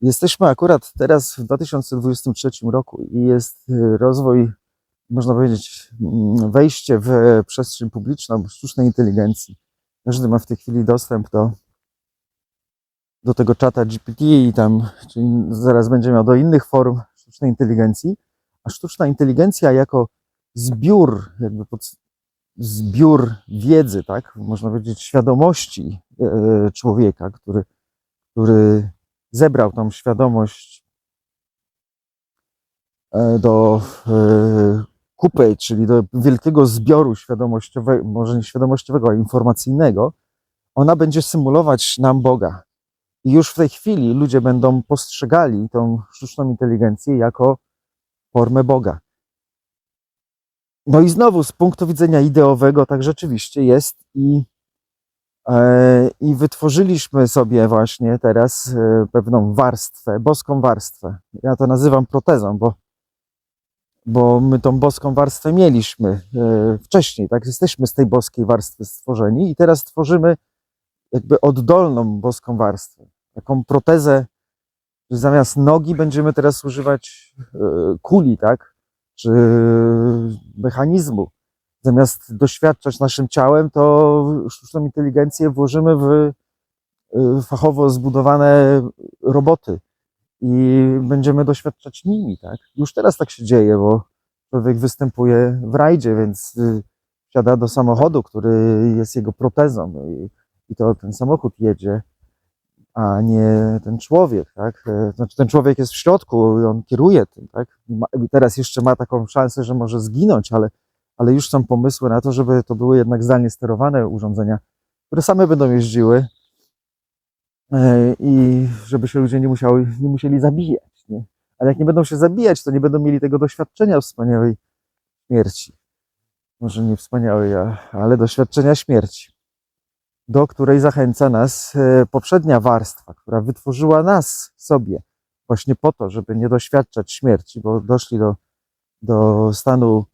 Jesteśmy akurat teraz w 2023 roku i jest y, rozwój, można powiedzieć, mm, wejście w przestrzeń publiczną sztucznej inteligencji. Każdy ma w tej chwili dostęp do, do tego czata GPT i tam, czyli zaraz będzie miał do innych form sztucznej inteligencji, a sztuczna inteligencja jako zbiór, jakby pod, zbiór wiedzy, tak, można powiedzieć, świadomości e, człowieka, który, który zebrał tą świadomość e, do e, kupy, czyli do wielkiego zbioru świadomościowego, może nie świadomościowego, a informacyjnego, ona będzie symulować nam Boga. I już w tej chwili ludzie będą postrzegali tą sztuczną inteligencję jako formę Boga. No i znowu z punktu widzenia ideowego tak rzeczywiście jest i, i wytworzyliśmy sobie właśnie teraz e, pewną warstwę, boską warstwę. Ja to nazywam protezą, bo, bo my tą boską warstwę mieliśmy e, wcześniej, tak? Jesteśmy z tej boskiej warstwy stworzeni i teraz tworzymy jakby oddolną boską warstwę, taką protezę, że zamiast nogi będziemy teraz używać e, kuli, tak? czy mechanizmu. Zamiast doświadczać naszym ciałem, to sztuczną inteligencję włożymy w y, fachowo zbudowane roboty i będziemy doświadczać nimi, tak? Już teraz tak się dzieje, bo człowiek występuje w rajdzie, więc y, wsiada do samochodu, który jest jego protezą i, i to ten samochód jedzie a nie ten człowiek, tak? E, Znaczy ten człowiek jest w środku i on kieruje tym, tak? I ma- I teraz jeszcze ma taką szansę, że może zginąć, ale, ale już są pomysły na to, żeby to były jednak zdalnie sterowane urządzenia, które same będą jeździły e, i żeby się ludzie nie, musiały, nie musieli zabijać, nie? Ale jak nie będą się zabijać, to nie będą mieli tego doświadczenia wspaniałej śmierci. Może nie wspaniałej, ale doświadczenia śmierci do której zachęca nas e, poprzednia warstwa, która wytworzyła nas sobie właśnie po to, żeby nie doświadczać śmierci, bo doszli do, do stanu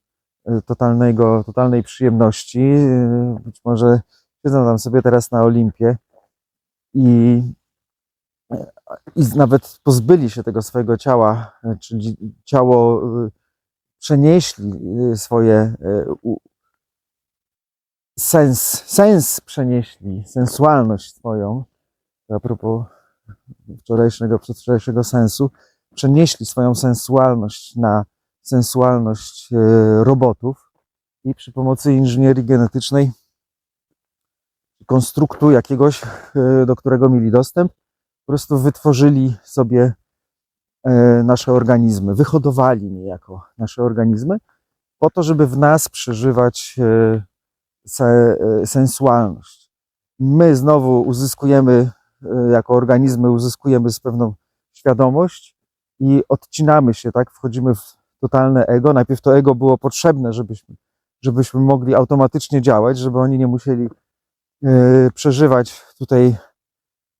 totalnego, totalnej przyjemności. E, Być może siedzą tam sobie teraz na Olimpie i, i nawet pozbyli się tego swojego ciała, czyli ciało przenieśli swoje sens, sens przenieśli, sensualność swoją, a propos wczorajszego, przedwczorajszego sensu, przenieśli swoją sensualność na sensualność e, robotów i przy pomocy inżynierii genetycznej, konstruktu jakiegoś, e, do którego mieli dostęp, po prostu wytworzyli sobie e, nasze organizmy, wyhodowali niejako nasze organizmy, po to, żeby w nas przeżywać se, sensualność. My znowu uzyskujemy, jako organizmy, uzyskujemy z pewną świadomość i odcinamy się, tak? Wchodzimy w totalne ego. Najpierw to ego było potrzebne, żebyśmy, żebyśmy mogli automatycznie działać, żeby oni nie musieli e, przeżywać tutaj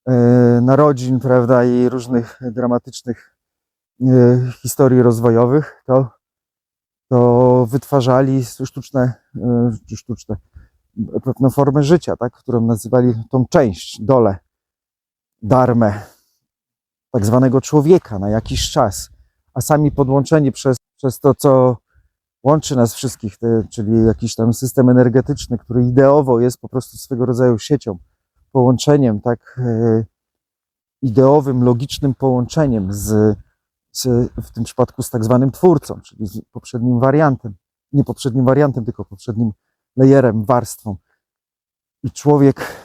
e, narodzin, prawda, i różnych dramatycznych e, historii rozwojowych, to, to wytwarzali sztuczne, czy sztuczne, pewną formę życia, tak, którą nazywali tą część, dole, darmę, tak zwanego człowieka na jakiś czas, a sami podłączeni przez, przez to, co łączy nas wszystkich, te, czyli jakiś tam system energetyczny, który ideowo jest po prostu swego rodzaju siecią, połączeniem, tak, e, ideowym, logicznym połączeniem z, z, w tym przypadku z tak zwanym twórcą, czyli z poprzednim wariantem, nie poprzednim wariantem, tylko poprzednim layerem, warstwą. I człowiek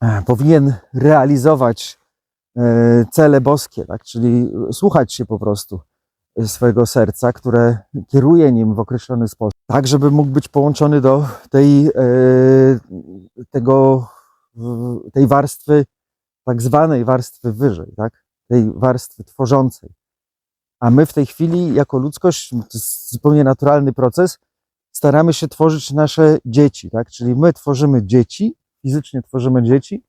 e, powinien realizować e, cele boskie, tak? czyli słuchać się po prostu swojego serca, które kieruje nim w określony sposób, tak żeby mógł być połączony do tej, e, tego, tej warstwy, tak zwanej warstwy wyżej, tak? tej warstwy tworzącej. A my w tej chwili, jako ludzkość, to jest zupełnie naturalny proces, staramy się tworzyć nasze dzieci, tak? Czyli my tworzymy dzieci, fizycznie tworzymy dzieci,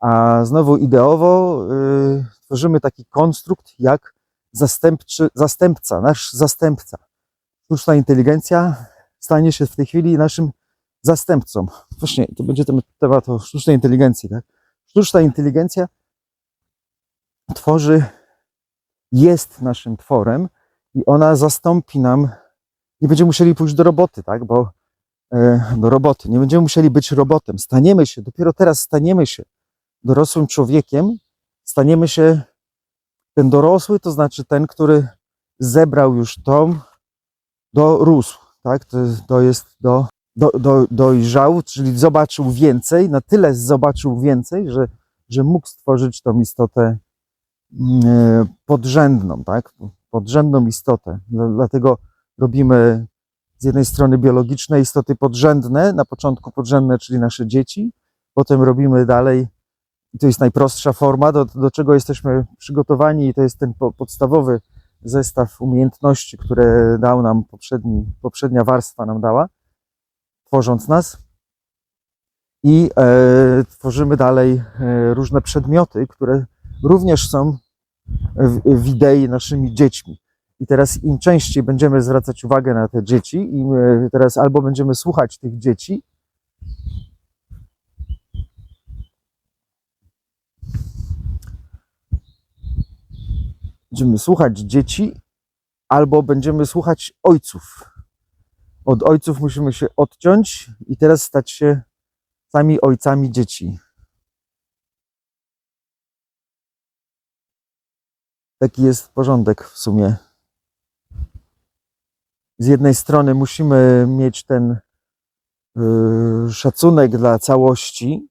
a znowu ideowo y, tworzymy taki konstrukt jak zastępczy, zastępca, nasz zastępca. Sztuczna inteligencja stanie się w tej chwili naszym zastępcą. Właśnie, to będzie temat o sztucznej inteligencji, tak? Sztuczna inteligencja tworzy, jest naszym tworem i ona zastąpi nam, nie będziemy musieli pójść do roboty, tak, bo e, do roboty, nie będziemy musieli być robotem, staniemy się, dopiero teraz staniemy się dorosłym człowiekiem, staniemy się ten dorosły, to znaczy ten, który zebrał już tom, dorósł, tak, to, to jest do, do, do, dojrzał, czyli zobaczył więcej, na tyle zobaczył więcej, że, że mógł stworzyć tą istotę mm, e, podrzędną, tak? Podrzędną istotę. Dla- Dlatego robimy z jednej strony biologiczne istoty podrzędne, na początku podrzędne, czyli nasze dzieci, potem robimy dalej, to jest najprostsza forma, do, do czego jesteśmy przygotowani, i to jest ten po, podstawowy zestaw umiejętności, które dał nam poprzedni, poprzednia warstwa nam dała, tworząc nas. I e, tworzymy dalej e, różne przedmioty, które również są w, w idei naszymi dziećmi. I teraz im częściej będziemy zwracać uwagę na te dzieci, im e, teraz albo będziemy słuchać tych dzieci, będziemy słuchać dzieci, albo będziemy słuchać ojców. Od ojców musimy się odciąć i teraz stać się sami ojcami dzieci. Taki jest porządek w sumie. Z jednej strony musimy mieć ten yy, szacunek dla całości.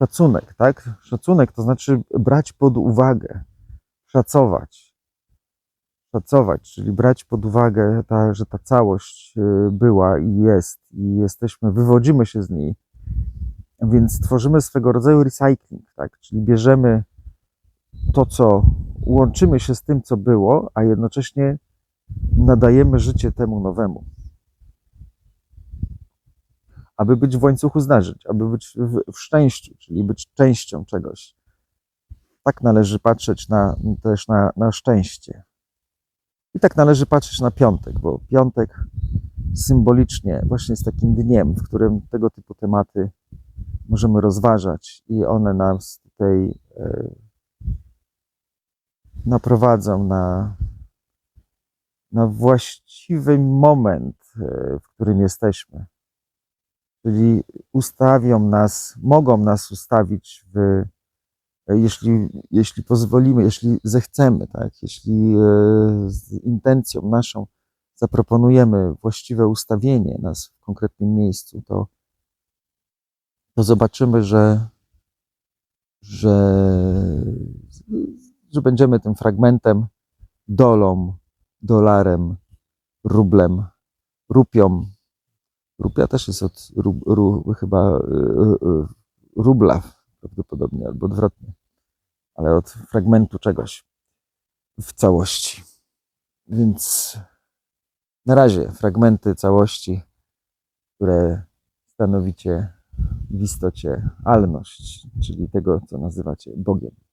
Szacunek, tak? Szacunek to znaczy brać pod uwagę, szacować. Szacować, czyli brać pod uwagę, ta, że ta całość yy, była i jest, i jesteśmy, wywodzimy się z niej. Więc tworzymy swego rodzaju recycling, tak? Czyli bierzemy to, co łączymy się z tym, co było, a jednocześnie nadajemy życie temu nowemu. Aby być w łańcuchu zdarzeń, aby być w, w szczęściu, czyli być częścią czegoś. Tak należy patrzeć na, też na, na szczęście. I tak należy patrzeć na piątek, bo piątek symbolicznie właśnie jest takim dniem, w którym tego typu tematy możemy rozważać i one nas tutaj e, naprowadzą na, na właściwy moment, e, w którym jesteśmy. Czyli ustawią nas, mogą nas ustawić w, jeśli, jeśli pozwolimy, jeśli zechcemy, tak, jeśli e, z intencją naszą zaproponujemy właściwe ustawienie nas w konkretnym miejscu, to, to zobaczymy, że, że, że będziemy tym fragmentem, dolą, dolarem, rublem, rupią. Rupia też jest od ru, ru, chyba y, y, rubla prawdopodobnie, albo odwrotnie, ale od fragmentu czegoś w całości. Więc na razie fragmenty całości, które stanowicie w istocie alność, czyli tego, co nazywacie Bogiem.